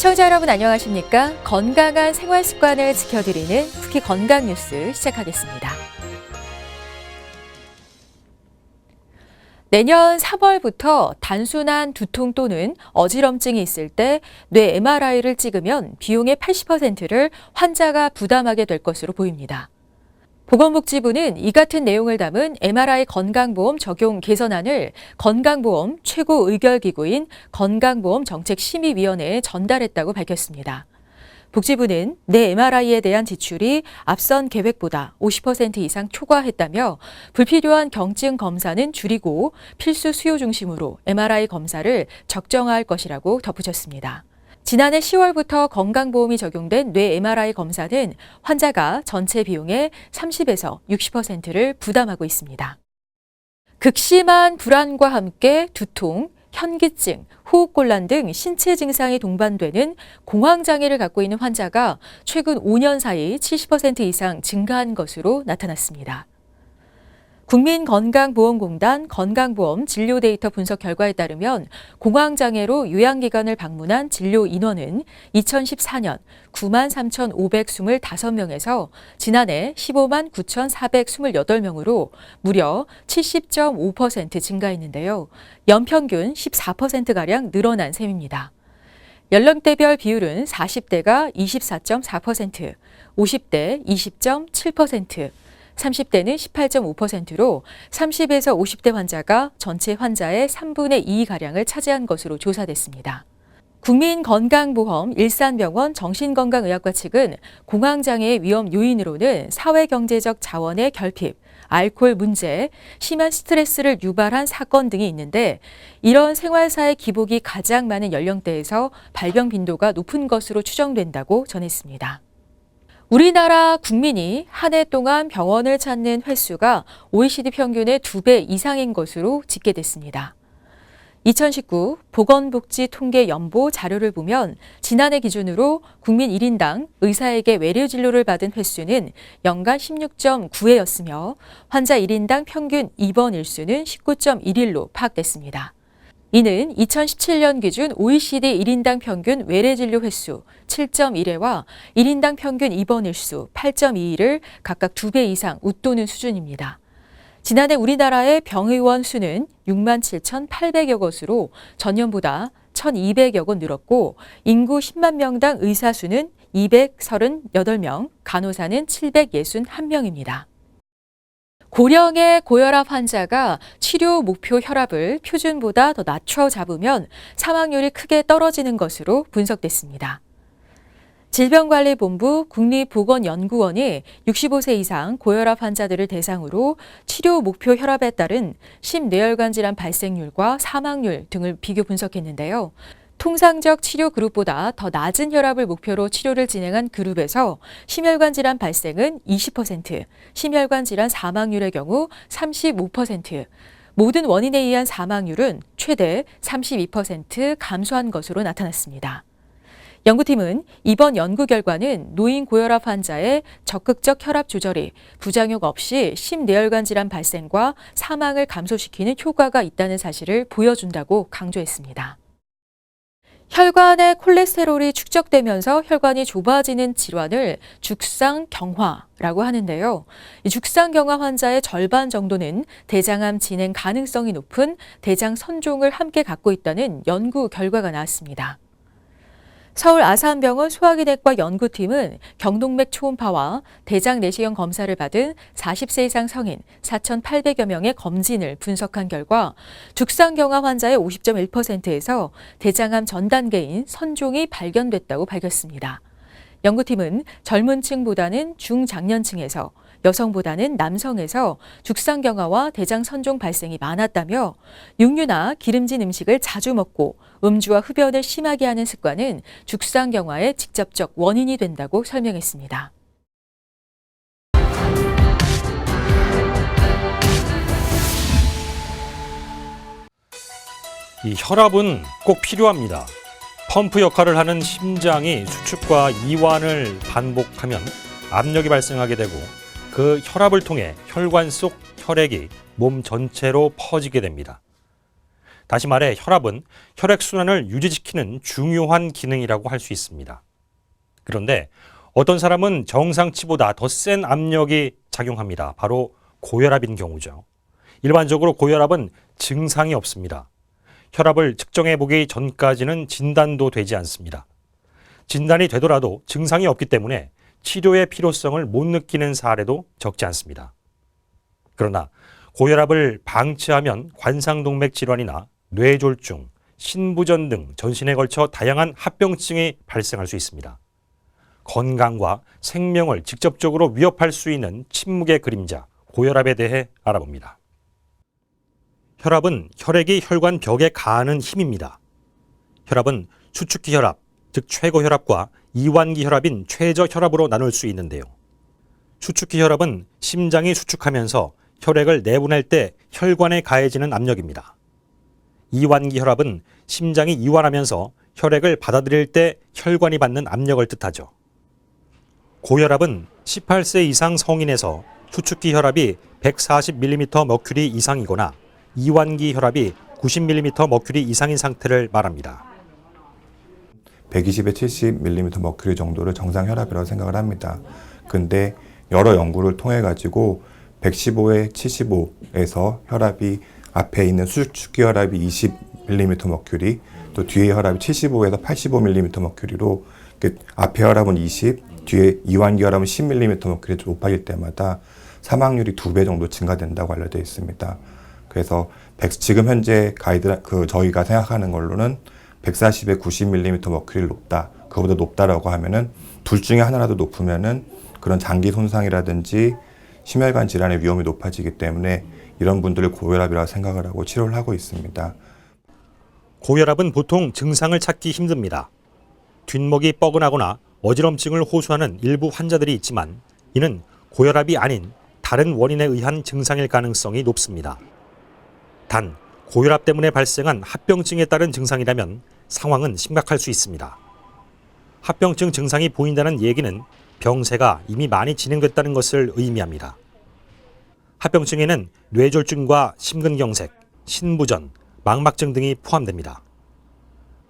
시청자 여러분 안녕하십니까? 건강한 생활 습관을 지켜드리는 쿠키 건강 뉴스 시작하겠습니다. 내년 3월부터 단순한 두통 또는 어지럼증이 있을 때 뇌 MRI를 찍으면 비용의 80%를 환자가 부담하게 될 것으로 보입니다. 보건복지부는 이 같은 내용을 담은 MRI 건강보험 적용 개선안을 건강보험 최고 의결기구인 건강보험정책심의위원회에 전달했다고 밝혔습니다. 복지부는 내 MRI에 대한 지출이 앞선 계획보다 50% 이상 초과했다며 불필요한 경증 검사는 줄이고 필수 수요 중심으로 MRI 검사를 적정화할 것이라고 덧붙였습니다. 지난해 10월부터 건강보험이 적용된 뇌 MRI 검사는 환자가 전체 비용의 30에서 60%를 부담하고 있습니다. 극심한 불안과 함께 두통, 현기증, 호흡곤란 등 신체 증상이 동반되는 공황장애를 갖고 있는 환자가 최근 5년 사이 70% 이상 증가한 것으로 나타났습니다. 국민건강보험공단 건강보험 진료 데이터 분석 결과에 따르면 공황장애로 요양기관을 방문한 진료 인원은 2014년 9만 3,525명에서 지난해 15만 9,428명으로 무려 70.5% 증가했는데요. 연평균 14%가량 늘어난 셈입니다. 연령대별 비율은 40대가 24.4%, 50대 20.7%, 30대는 18.5%로 30에서 50대 환자가 전체 환자의 3분의 2가량을 차지한 것으로 조사됐습니다. 국민건강보험 일산병원 정신건강의학과 측은 공황장애의 위험 요인으로는 사회경제적 자원의 결핍, 알코올 문제, 심한 스트레스를 유발한 사건 등이 있는데 이런 생활사의 기복이 가장 많은 연령대에서 발병 빈도가 높은 것으로 추정된다고 전했습니다. 우리나라 국민이 한 해 동안 병원을 찾는 횟수가 OECD 평균의 두 배 이상인 것으로 집계됐습니다. 2019 보건복지통계연보 자료를 보면 지난해 기준으로 국민 1인당 의사에게 외래 진료를 받은 횟수는 연간 16.9회였으며 환자 1인당 평균 입원 일수는 19.1일로 파악됐습니다. 이는 2017년 기준 OECD 1인당 평균 외래 진료 횟수 7.1회와 1인당 평균 입원 일수 8.2를 각각 2배 이상 웃도는 수준입니다. 지난해 우리나라의 병의원 수는 6만 7,800여 곳으로 전년보다 1,200여 곳 늘었고 인구 10만 명당 의사 수는 238명, 간호사는 761명입니다. 고령의 고혈압 환자가 치료 목표 혈압을 표준보다 더 낮춰 잡으면 사망률이 크게 떨어지는 것으로 분석됐습니다. 질병관리본부 국립보건연구원이 65세 이상 고혈압 환자들을 대상으로 치료 목표 혈압에 따른 심뇌혈관 질환 발생률과 사망률 등을 비교 분석했는데요. 통상적 치료 그룹보다 더 낮은 혈압을 목표로 치료를 진행한 그룹에서 심혈관 질환 발생은 20%, 심혈관 질환 사망률의 경우 35%, 모든 원인에 의한 사망률은 최대 32% 감소한 것으로 나타났습니다. 연구팀은 이번 연구 결과는 노인 고혈압 환자의 적극적 혈압 조절이 부작용 없이 심뇌혈관 질환 발생과 사망을 감소시키는 효과가 있다는 사실을 보여준다고 강조했습니다. 혈관의 콜레스테롤이 축적되면서 혈관이 좁아지는 질환을 죽상경화라고 하는데요. 이 죽상경화 환자의 절반 정도는 대장암 진행 가능성이 높은 대장 선종을 함께 갖고 있다는 연구 결과가 나왔습니다. 서울 아산병원 소화기내과 연구팀은 경동맥 초음파와 대장 내시경 검사를 받은 40세 이상 성인 4,800여 명의 검진을 분석한 결과 죽상경화 환자의 50.1%에서 대장암 전 단계인 선종이 발견됐다고 밝혔습니다. 연구팀은 젊은 층보다는 중장년층에서 여성보다는 남성에서 죽상 경화와 대장 선종 발생이 많았다며 육류나 기름진 음식을 자주 먹고 음주와 흡연을 심하게 하는 습관은 죽상 경화의 직접적 원인이 된다고 설명했습니다. 이 혈압은 꼭 필요합니다. 펌프 역할을 하는 심장이 수축과 이완을 반복하면 압력이 발생하게 되고 그 혈압을 통해 혈관 속 혈액이 몸 전체로 퍼지게 됩니다. 다시 말해 혈압은 혈액순환을 유지시키는 중요한 기능이라고 할 수 있습니다. 그런데 어떤 사람은 정상치보다 더 센 압력이 작용합니다. 바로 고혈압인 경우죠. 일반적으로 고혈압은 증상이 없습니다. 혈압을 측정해 보기 전까지는 진단도 되지 않습니다. 진단이 되더라도 증상이 없기 때문에 치료의 필요성을 못 느끼는 사례도 적지 않습니다. 그러나 고혈압을 방치하면 관상동맥 질환이나 뇌졸중, 신부전 등 전신에 걸쳐 다양한 합병증이 발생할 수 있습니다. 건강과 생명을 직접적으로 위협할 수 있는 침묵의 그림자, 고혈압에 대해 알아봅니다. 혈압은 혈액이 혈관 벽에 가하는 힘입니다. 혈압은 수축기 혈압, 즉 최고 혈압과 이완기 혈압인 최저 혈압으로 나눌 수 있는데요. 수축기 혈압은 심장이 수축하면서 혈액을 내보낼 때 혈관에 가해지는 압력입니다. 이완기 혈압은 심장이 이완하면서 혈액을 받아들일 때 혈관이 받는 압력을 뜻하죠. 고혈압은 18세 이상 성인에서 수축기 혈압이 140mm 머큐리 이상이거나 이완기 혈압이 90mm 머큐리 이상인 상태를 말합니다. 120에 70mm 머큐리 정도를 정상 혈압이라고 생각을 합니다. 근데 여러 연구를 통해 가지고 115에 75에서 혈압이 앞에 있는 수축기 혈압이 20mm 머큐리, 또 뒤에 혈압이 75에서 85mm 머큐리로 이렇게 앞에 혈압은 20, 뒤에 이완기 혈압은 10mm 머큐리 높아질 때마다 사망률이 두 배 정도 증가된다고 알려져 있습니다. 그래서 백- 지금 현재 가이드 그 저희가 생각하는 걸로는 140에 90mm 머큐리 높다. 그보다 높다라고 하면은 둘 중에 하나라도 높으면은 그런 장기 손상이라든지 심혈관 질환의 위험이 높아지기 때문에 이런 분들을 고혈압이라고 생각을 하고 치료를 하고 있습니다. 고혈압은 보통 증상을 찾기 힘듭니다. 뒷목이 뻐근하거나 어지럼증을 호소하는 일부 환자들이 있지만 이는 고혈압이 아닌 다른 원인에 의한 증상일 가능성이 높습니다. 단, 고혈압 때문에 발생한 합병증에 따른 증상이라면 상황은 심각할 수 있습니다. 합병증 증상이 보인다는 얘기는 병세가 이미 많이 진행됐다는 것을 의미합니다. 합병증에는 뇌졸중과 심근경색, 신부전, 망막증 등이 포함됩니다.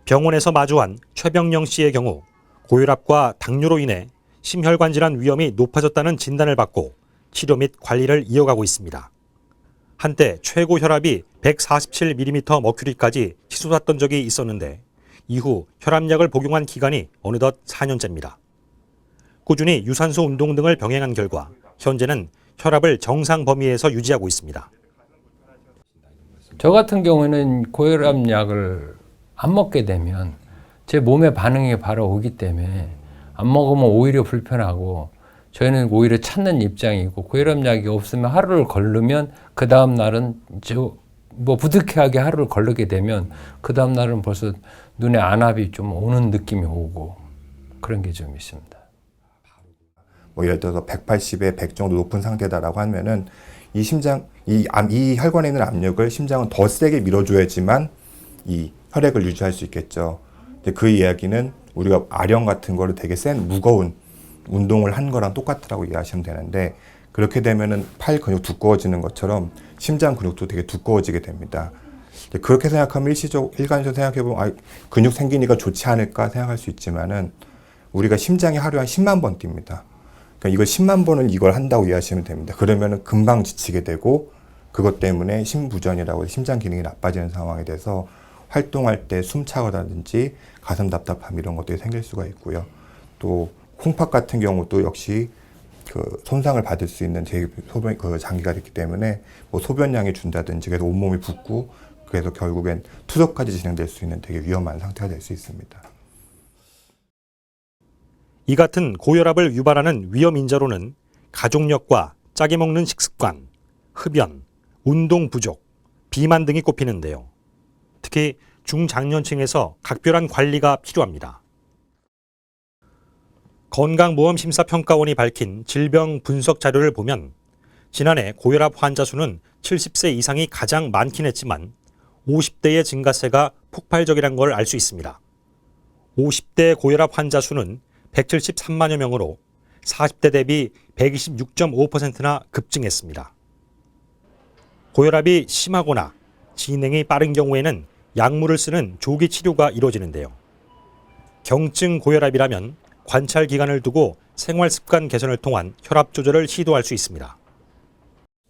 병원에서 마주한 최병영 씨의 경우 고혈압과 당뇨로 인해 심혈관 질환 위험이 높아졌다는 진단을 받고 치료 및 관리를 이어가고 있습니다. 한때 최고 혈압이 147mm 머큐리까지 치솟았던 적이 있었는데 이후 혈압약을 복용한 기간이 어느덧 4년째입니다. 꾸준히 유산소 운동 등을 병행한 결과 현재는 혈압을 정상 범위에서 유지하고 있습니다. 저 같은 경우에는 고혈압 약을 안 먹게 되면 제 몸의 반응이 바로 오기 때문에 안 먹으면 오히려 불편하고 저희는 오히려 찾는 입장이고 고혈압 약이 없으면 하루를 걸르면 그 다음 날은 저뭐 부득이하게 하루를 걸르게 되면 그 다음 날은 벌써 눈에 안압이 좀 오는 느낌이 오고 그런 게 좀 있습니다. 뭐 예를 들어서 180에 100 정도 높은 상태다라고 하면은 이 심장 이, 암- 이 혈관에 있는 압력을 심장은 더 세게 밀어줘야지만 이 혈액을 유지할 수 있겠죠. 근데 그 이야기는 우리가 아령 같은 거를 되게 센 무거운 운동을 한 거랑 똑같다고 이해하시면 되는데 그렇게 되면은 팔 근육 두꺼워지는 것처럼 심장 근육도 되게 두꺼워지게 됩니다. 그렇게 생각하면 일시적 일관적으로 생각해 보면 아, 근육 생기니까 좋지 않을까 생각할 수 있지만은 우리가 심장이 하루에 한 10만 번 뜁니다. 그러니까 이걸 10만 번을 이걸 한다고 이해하시면 됩니다. 그러면은 금방 지치게 되고 그것 때문에 심부전이라고 심장 기능이 나빠지는 상황이 돼서 활동할 때 숨차거라든지 가슴 답답함 이런 것들이 생길 수가 있고요. 또 콩팥 같은 경우도 역시 그 손상을 받을 수 있는 제 소변 그 장기가 됐기 때문에 뭐 소변량이 준다든지 그래서 온몸이 붓고 그래서 결국엔 투석까지 진행될 수 있는 되게 위험한 상태가 될 수 있습니다. 이 같은 고혈압을 유발하는 위험 인자로는 가족력과 짜게 먹는 식습관, 흡연, 운동 부족, 비만 등이 꼽히는데요. 특히 중장년층에서 각별한 관리가 필요합니다. 건강보험심사평가원이 밝힌 질병 분석 자료를 보면 지난해 고혈압 환자 수는 70세 이상이 가장 많긴 했지만 50대의 증가세가 폭발적이란 걸 알 수 있습니다. 50대 고혈압 환자 수는 173만여 명으로 40대 대비 126.5%나 급증했습니다. 고혈압이 심하거나 진행이 빠른 경우에는 약물을 쓰는 조기 치료가 이루어지는데요. 경증 고혈압이라면 관찰 기간을 두고 생활 습관 개선을 통한 혈압 조절을 시도할 수 있습니다.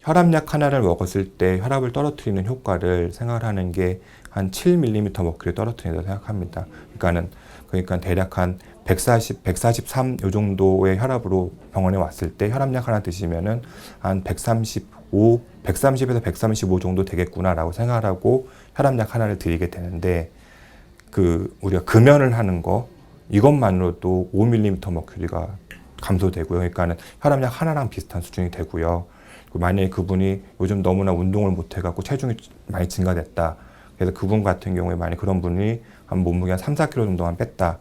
혈압약 하나를 먹었을 때 혈압을 떨어뜨리는 효과를 생각하는 게 한 7mm 머큐리 떨어뜨린다고 생각합니다. 그러니까는 그러니까 대략 한 140, 143 요 정도의 혈압으로 병원에 왔을 때 혈압약 하나 드시면은 한 135, 130에서 135 정도 되겠구나라고 생각하고 혈압약 하나를 드리게 되는데 그 우리가 금연을 하는 거 이것만으로도 5mm 머큐리가 감소되고요. 그러니까는 혈압약 하나랑 비슷한 수준이 되고요. 만약에 그분이 요즘 너무나 운동을 못 해갖고 체중이 많이 증가됐다. 그래서 그분 같은 경우에 만약 그런 분이 한 몸무게 한 3, 4kg 정도만 뺐다.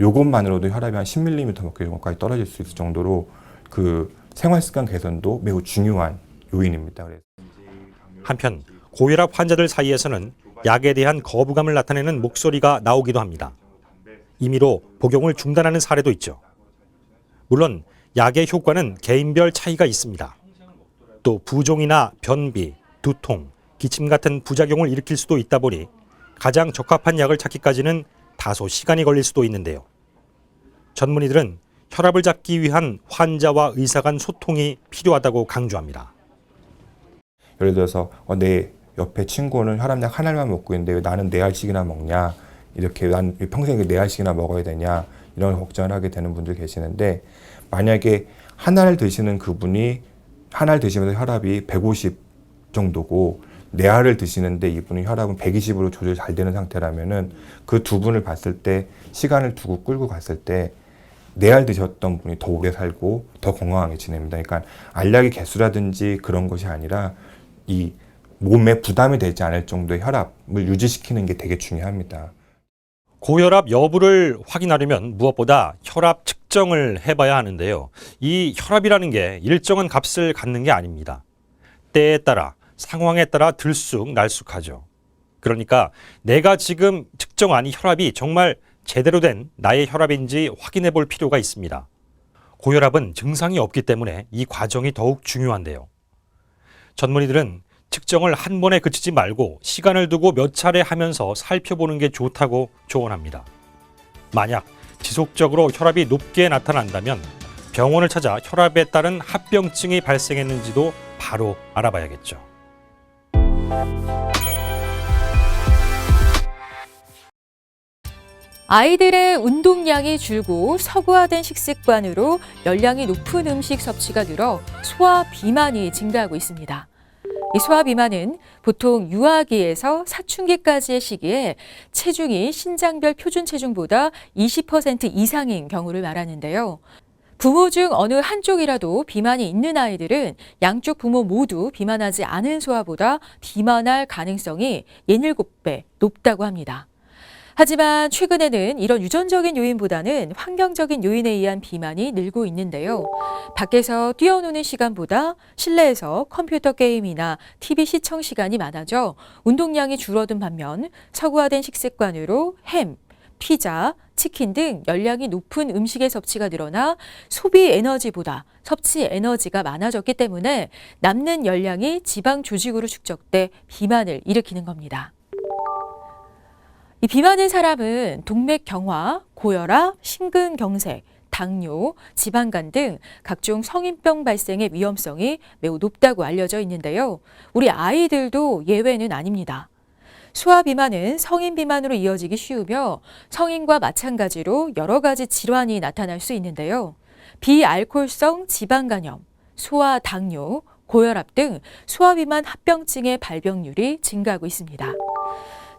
요것만으로도 혈압이 한 10mm 머큐리 정도까지 떨어질 수 있을 정도로 그 생활 습관 개선도 매우 중요한 요인입니다. 그래서 한편 고혈압 환자들 사이에서는 약에 대한 거부감을 나타내는 목소리가 나오기도 합니다. 임의로 복용을 중단하는 사례도 있죠. 물론 약의 효과는 개인별 차이가 있습니다. 또 부종이나 변비, 두통, 기침 같은 부작용을 일으킬 수도 있다 보니 가장 적합한 약을 찾기까지는 다소 시간이 걸릴 수도 있는데요. 전문의들은 혈압을 잡기 위한 환자와 의사 간 소통이 필요하다고 강조합니다. 예를 들어서 어, 내 옆에 친구는 혈압약 하나만 먹고 있는데 왜 나는 네 알씩이나 먹냐 이렇게 난 평생 네 알씩이나 먹어야 되냐 이런 걱정을 하게 되는 분들 계시는데 만약에 하나를 드시는 그분이 하나를 드시면서 혈압이 150 정도고 네 알을 드시는데 이분이 혈압은 120으로 조절 잘 되는 상태라면은 그 두 분을 봤을 때 시간을 두고 끌고 갔을 때 네알 드셨던 분이 더 오래 살고 더 건강하게 지냅니다. 그러니까 알약의 개수라든지 그런 것이 아니라 이 몸에 부담이 되지 않을 정도의 혈압을 유지시키는 게 되게 중요합니다. 고혈압 여부를 확인하려면 무엇보다 혈압 측정을 해봐야 하는데요. 이 혈압이라는 게 일정한 값을 갖는 게 아닙니다. 때에 따라 상황에 따라 들쑥날쑥하죠. 그러니까 내가 지금 측정한 이 혈압이 정말 제대로 된 나의 혈압인지 확인해 볼 필요가 있습니다. 고혈압은 증상이 없기 때문에 이 과정이 더욱 중요한데요. 전문의들은 측정을 한 번에 그치지 말고 시간을 두고 몇 차례 하면서 살펴보는 게 좋다고 조언합니다. 만약 지속적으로 혈압이 높게 나타난다면 병원을 찾아 혈압에 따른 합병증이 발생했는지도 바로 알아봐야겠죠. 아이들의 운동량이 줄고 서구화된 식습관으로 열량이 높은 음식 섭취가 늘어 소화 비만이 증가하고 있습니다. 이 소화 비만은 보통 유아기에서 사춘기까지의 시기에 체중이 신장별 표준 체중보다 20% 이상인 경우를 말하는데요. 부모 중 어느 한쪽이라도 비만이 있는 아이들은 양쪽 부모 모두 비만하지 않은 소아보다 비만할 가능성이 17배 높다고 합니다. 하지만 최근에는 이런 유전적인 요인보다는 환경적인 요인에 의한 비만이 늘고 있는데요. 밖에서 뛰어노는 시간보다 실내에서 컴퓨터 게임이나 TV 시청 시간이 많아져 운동량이 줄어든 반면 서구화된 식습관으로 햄, 피자, 치킨 등 열량이 높은 음식의 섭취가 늘어나 소비 에너지보다 섭취 에너지가 많아졌기 때문에 남는 열량이 지방 조직으로 축적돼 비만을 일으키는 겁니다. 이 비만인 사람은 동맥 경화, 고혈압, 심근경색, 당뇨, 지방간 등 각종 성인병 발생의 위험성이 매우 높다고 알려져 있는데요. 우리 아이들도 예외는 아닙니다. 소아 비만은 성인 비만으로 이어지기 쉬우며 성인과 마찬가지로 여러 가지 질환이 나타날 수 있는데요. 비알코올성 지방간염, 소아 당뇨, 고혈압 등 소아 비만 합병증의 발병률이 증가하고 있습니다.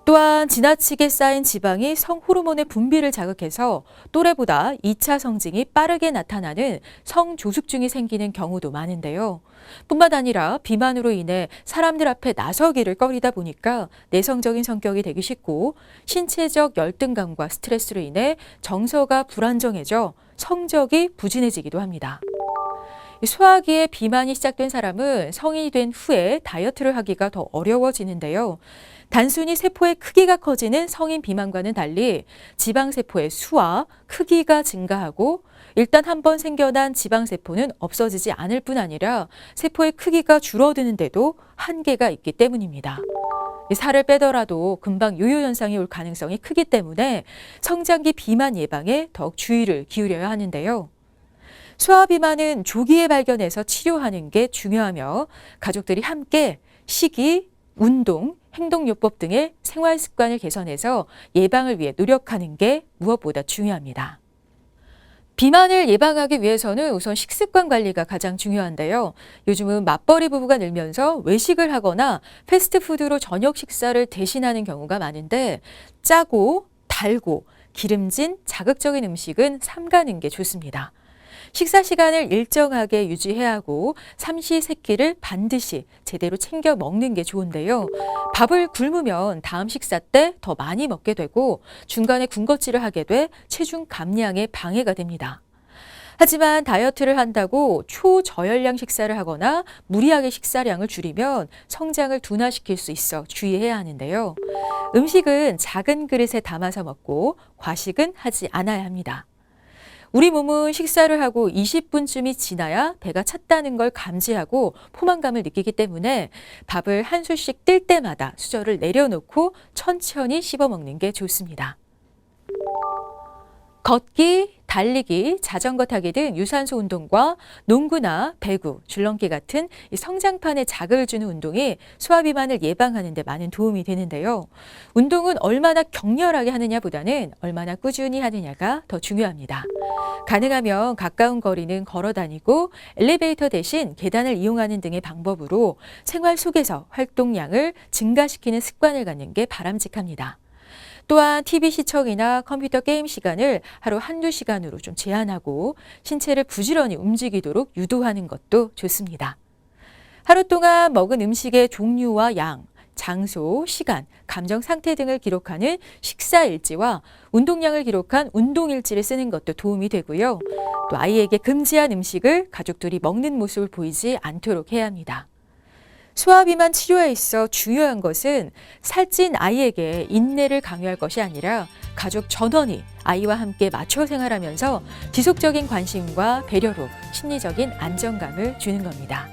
또한 지나치게 쌓인 지방이 성호르몬의 분비를 자극해서 또래보다 2차 성징이 빠르게 나타나는 성조숙증이 생기는 경우도 많은데요. 뿐만 아니라 비만으로 인해 사람들 앞에 나서기를 꺼리다 보니까 내성적인 성격이 되기 쉽고 신체적 열등감과 스트레스로 인해 정서가 불안정해져 성적이 부진해지기도 합니다. 소화기에 비만이 시작된 사람은 성인이 된 후에 다이어트를 하기가 더 어려워지는데요. 단순히 세포의 크기가 커지는 성인 비만과는 달리 지방세포의 수와 크기가 증가하고 일단 한번 생겨난 지방세포는 없어지지 않을 뿐 아니라 세포의 크기가 줄어드는데도 한계가 있기 때문입니다. 이 살을 빼더라도 금방 요요 현상이 올 가능성이 크기 때문에 성장기 비만 예방에 더욱 주의를 기울여야 하는데요. 소아 비만은 조기에 발견해서 치료하는 게 중요하며 가족들이 함께 식이, 운동, 행동요법 등의 생활 습관을 개선해서 예방을 위해 노력하는 게 무엇보다 중요합니다. 비만을 예방하기 위해서는 우선 식습관 관리가 가장 중요한데요. 요즘은 맞벌이 부부가 늘면서 외식을 하거나 패스트푸드로 저녁 식사를 대신하는 경우가 많은데 짜고 달고 기름진 자극적인 음식은 삼가는 게 좋습니다. 식사 시간을 일정하게 유지해야 하고 삼시세끼를 반드시 제대로 챙겨 먹는 게 좋은데요. 밥을 굶으면 다음 식사 때 더 많이 먹게 되고 중간에 군것질을 하게 돼 체중 감량에 방해가 됩니다. 하지만 다이어트를 한다고 초저열량 식사를 하거나 무리하게 식사량을 줄이면 성장을 둔화시킬 수 있어 주의해야 하는데요. 음식은 작은 그릇에 담아서 먹고 과식은 하지 않아야 합니다. 우리 몸은 식사를 하고 20분쯤이 지나야 배가 찼다는 걸 감지하고 포만감을 느끼기 때문에 밥을 한 술씩 뜰 때마다 수저를 내려놓고 천천히 씹어 먹는 게 좋습니다. 걷기, 달리기, 자전거 타기 등 유산소 운동과 농구나 배구, 줄넘기 같은 이 성장판에 자극을 주는 운동이 소아비만을 예방하는 데 많은 도움이 되는데요. 운동은 얼마나 격렬하게 하느냐보다는 얼마나 꾸준히 하느냐가 더 중요합니다. 가능하면 가까운 거리는 걸어 다니고 엘리베이터 대신 계단을 이용하는 등의 방법으로 생활 속에서 활동량을 증가시키는 습관을 갖는 게 바람직합니다. 또한 TV 시청이나 컴퓨터 게임 시간을 하루 한두 시간으로 좀 제한하고 신체를 부지런히 움직이도록 유도하는 것도 좋습니다. 하루 동안 먹은 음식의 종류와 양, 장소, 시간, 감정 상태 등을 기록하는 식사 일지와 운동량을 기록한 운동 일지를 쓰는 것도 도움이 되고요. 또 아이에게 금지한 음식을 가족들이 먹는 모습을 보이지 않도록 해야 합니다. 소아비만 치료에 있어 중요한 것은 살찐 아이에게 인내를 강요할 것이 아니라 가족 전원이 아이와 함께 맞춰 생활하면서 지속적인 관심과 배려로 심리적인 안정감을 주는 겁니다.